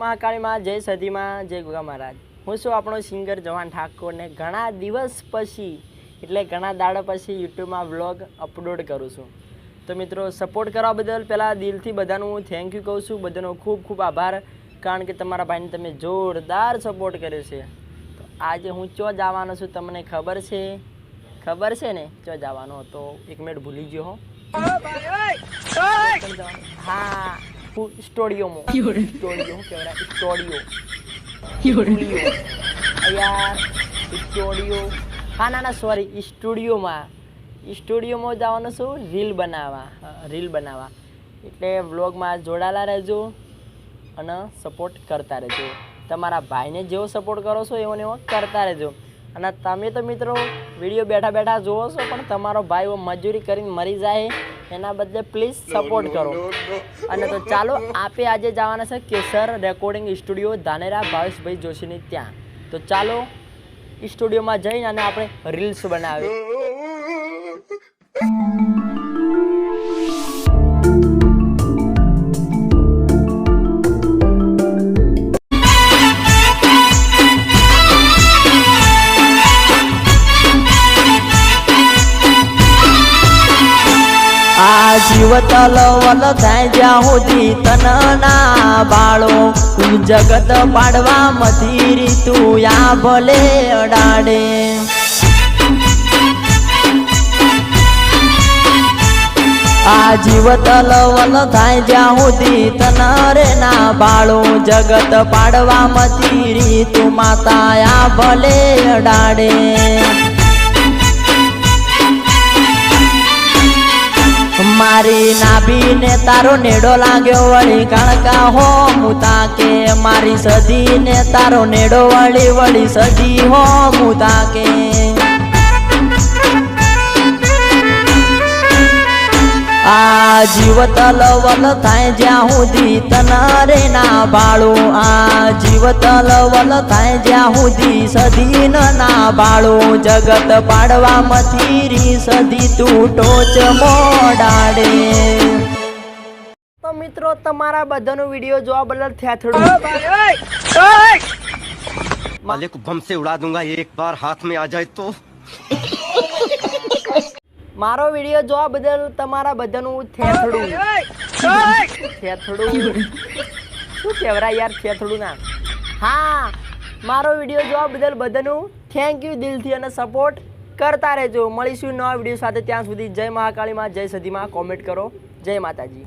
મહાકાળીમાં જય સદીમાં જય ગુગા મહારાજ. હું છું આપણો સિંગર જવાન ઠાકોરને ઘણા દિવસ પછી એટલે ઘણા દાડા પછી યુટ્યુબમાં વ્લોગ અપલોડ કરું છું. તો મિત્રો સપોર્ટ કરવા બદલ પહેલાં દિલથી બધાનું હું થેન્ક યુ કહું છું. બધાનો ખૂબ ખૂબ આભાર કારણ કે તમારા ભાઈને તમે જોરદાર સપોર્ટ કર્યો છે. તો આજે હું ચો જવાનો છું તમને ખબર છે? ખબર છે ને? ચો જવાનો તો એક મિનિટ ભૂલી ગયો હો. હા હું. સ્ટુડિયોમાં સ્ટોડિયો શું કહેવાય સ્ટુડિયો યાર સ્ટુડિયો હા ના ના સોરી સ્ટુડિયોમાં સ્ટુડિયોમાં જવાનું છું રીલ બનાવવા રીલ બનાવવા એટલે વ્લોગમાં જોડાયેલા રહેજો અને સપોર્ટ કરતા રહેજો તમારા ભાઈને જેવો સપોર્ટ કરો છો એવો ને એવો કરતા રહેજો અને તમે તો મિત્રો વીડિયો બેઠા બેઠા જુઓ છો પણ તમારો ભાઈ મજૂરી કરીને મરી જાય. એના બદલે પ્લીઝ સપોર્ટ કરો. અને તો ચાલો આપે આજે જવાના છે કેસર રેકોર્ડિંગ સ્ટુડિયો ધાનેરા ભાવેશભાઈ જોશીની ત્યાં. તો ચાલો સ્ટુડિયોમાં જઈને અને આપણે રીલ્સ બનાવીએ. આ જીવત લવલ થાય જ્યાં સુધી તનના બાળો તું જગત પાડવા મથી તું યા ભલે અડાડે આ જીવત લવલ થાય જ્યાં સુધી તનરે ના બાળો જગત પાડવા મથી તું માતા મારી નાભીને તારો નેડો લાગ્યો વળી કણકા હો મુતા કે મારી સદી ને તારો નેડો વળી વળી સદી હો મુતા કે આ જીવ તલવલ થાય જ્યાં સુધી તનારે ના ભાળું આ જીવ તલવલ થાય જ્યાં સુધી સદીન ના ભાળું જગત પાડવા મથીરી સદી તું ટોચ મોડાડે. તો મિત્રો તમારા બધાનો વીડિયો જોવા બદલ થયા માલિક બમ સે ઉડા દુંગા. એક બાર હાથ મેં આ જાય તો? મારો વીડિયો જોવા બદલ તમારા બધાનું થેથડું. થેથડું. શું કહેવરા યાર થેથડું ના. હા મારો વીડિયો જોવા બદલ બધાનું થેન્ક યુ દિલથી અને સપોર્ટ કરતા રહેજો. મળીશું નવા વીડિયો સાથે. ત્યાં સુધી જય મહાકાળીમાં જય સદીમાં કોમેન્ટ કરો. જય માતાજી.